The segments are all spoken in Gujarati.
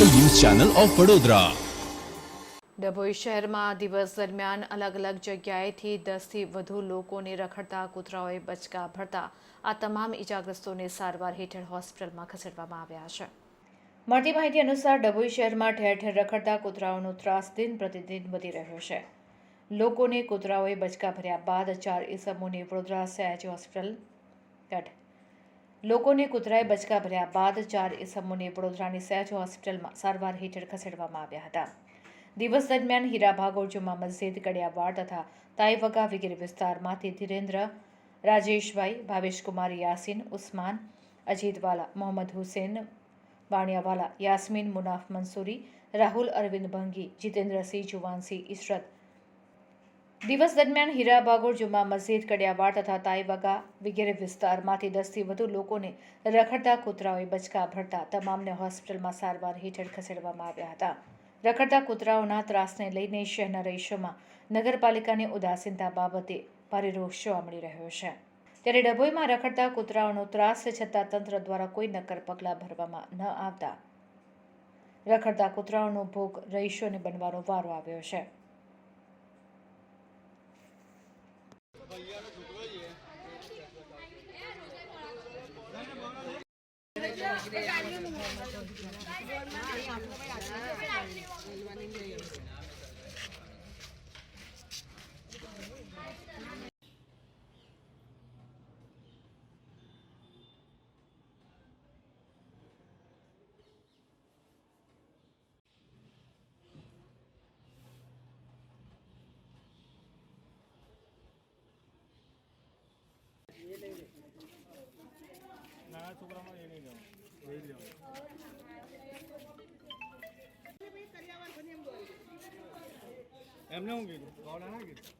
Channel of Vadodara. ડભોઈ શહેરમાં દિવસ દરમિયાન અલગ અલગ જગ્યાએથી દસથી વધુ લોકોને રખડતા કૂતરાઓએ બચકા ભરતા આ તમામ ઇજાગ્રસ્તોને સારવાર હેઠળ હોસ્પિટલમાં ખસેડવામાં આવ્યા છે. મળતી માહિતી અનુસાર ડભોઈ શહેરમાં ઠેર ઠેર રખડતા કૂતરાઓનો ત્રાસ દિન પ્રતિદિન વધી રહ્યો છે. લોકોને કૂતરાઓએ બચકા ભર્યા બાદ ચાર ઇસમોને વડોદરા સયાજી હોસ્પિટલ લોકોને કૂતરાએ બચકા ભર્યા બાદ ચાર ઇસમોને વડોદરાની સહેજ હોસ્પિટલમાં સારવાર હેઠળ ખસેડવામાં આવ્યા હતા. દિવસ દરમિયાન હીરા ભાગોળ જુમા મસ્જિદ, કડિયાવાડ તથા તાઈવગા વગેરે વિસ્તારમાંથી ધીરેન્દ્ર, રાજેશભાઈ, ભાવેશકુમાર, યાસીન, ઉસ્માન, અજીતવાલા, મોહમ્મદ હુસેન, વાણિયાવાલા, યાસ્મીન, મુનાફ મંસૂરી, રાહુલ અરવિંદ ભંગી, જીતેન્દ્રસિંહ, જુવાનસિંહ ઇશરત દિવસ દરમિયાન હીરા બાગોર જુમા મસ્જિદ, કડિયાવાડ તથા તાઈબગા વગેરે વિસ્તારમાંથી દસથી વધુ લોકોને રખડતા કૂતરાઓએ બચકા ભરતા તમામને હોસ્પિટલમાં સારવાર હેઠળ ખસેડવામાં આવ્યા હતા. રખડતા કૂતરાઓના ત્રાસને લઈને શહેરના રહીશોમાં નગરપાલિકાની ઉદાસીનતા બાબતે ભારે રોષ જોવા મળી રહ્યો છે. ત્યારે ડભોઈમાં રખડતા કૂતરાઓનો ત્રાસ છતાં તંત્ર દ્વારા કોઈ નક્કર પગલાં ભરવામાં ન આવતા રખડતા કૂતરાઓનો ભોગ રહીશોને બનવાનો વારો આવ્યો છે. ભૈયાનો છોકરો છે ગાડીઓ નાના છોકરામાં એ નહીં લેવાનું એ જ લેવાનું એમને હું કીધું ગોળા ના કીધું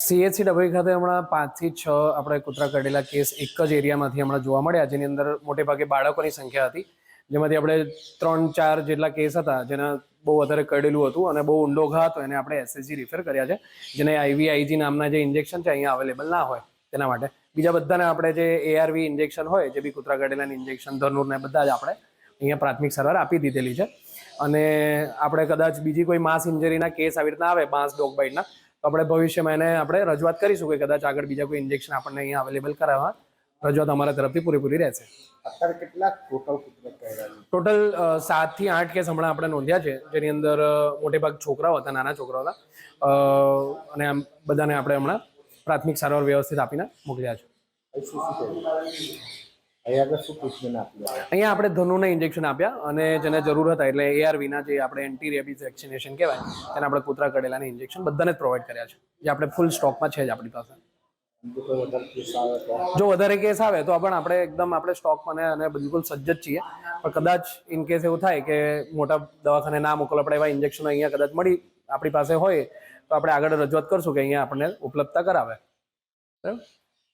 સીએચસી ડભોઈ ખાતે હમણાં પાંચથી છ આપણે કૂતરા કરેલા કેસ એક જ એરિયામાંથી હમણાં જોવા મળ્યા જેની અંદર મોટે ભાગે બાળકોની સંખ્યા હતી. જેમાંથી આપણે ત્રણ ચાર જેટલા કેસ હતા જેના બહુ વધારે કરેલું હતું અને બહુ ઊંડો ઘા હતો, એને આપણે એસએસજી રિફર કર્યા છે. જેને આઈવીઆઈજી નામના જે ઇન્જેક્શન છે, અહીંયા અવેલેબલ ના હોય, તેના માટે. બીજા બધાને આપણે જે એઆરવી ઇન્જેક્શન હોય, જે બી કૂતરા કરેલાની ઇન્જેક્શન ધનુરને બધા જ આપણે અહીંયા પ્રાથમિક સારવાર આપી દીધેલી છે. અને આપણે કદાચ બીજી કોઈ માસ ઇન્જરીના કેસ આવી રીતના આવે, માસ, ડોગ બાઇટના તો આપણે ભવિષ્યમાં એને આપણે રજૂઆત કરીશું કે કદાચ આગળ બીજા કોઈ ઇન્જેક્શન આપણને અહીંયા અવેલેબલ કરાવવા. રજૂઆત અમારા તરફથી પૂરેપૂરી રહેશે. અત્યારે કેટલા ટોટલ ટોટલ સાતથી આઠ કેસ હમણાં આપણે નોંધ્યા છે જેની અંદર મોટેભાગ મોટે ભાગ છોકરાઓ હતા નાના છોકરાઓ હતા. અને આમ બધાને આપણે હમણાં પ્રાથમિક સારવાર વ્યવસ્થિત આપીને મોકલ્યા છે. અહીંયા આપણે ધનુના ઇન્જેક્શન આપ્યા અને જેને જરૂર હતા એટલે એઆરવીના જે આપણે એન્ટી રેબીઝ વેક્સિનેશન કહેવાય તેને આપણે કૂતરા કડેલાના ઇન્જેક્શન બધાને જ પ્રોવાઈડ કર્યા છે. જે આપણે ફૂલ સ્ટોકમાં છે જ આપણી પાસે. જો વધારે કેસ આવે તો પણ આપણે એકદમ આપણે સ્ટોક મને અને બિલકુલ સજ્જ જ છીએ. પણ કદાચ ઇન કેસ એવું થાય કે મોટા દવાખાને ના મોકલો, આપણે એવા ઇન્જેક્શનો અહીંયા કદાચ મળી આપણી પાસે હોય, તો આપણે આગળ રજૂઆત કરશું કે અહીંયા આપણને ઉપલબ્ધતા કરાવે. બરાબર?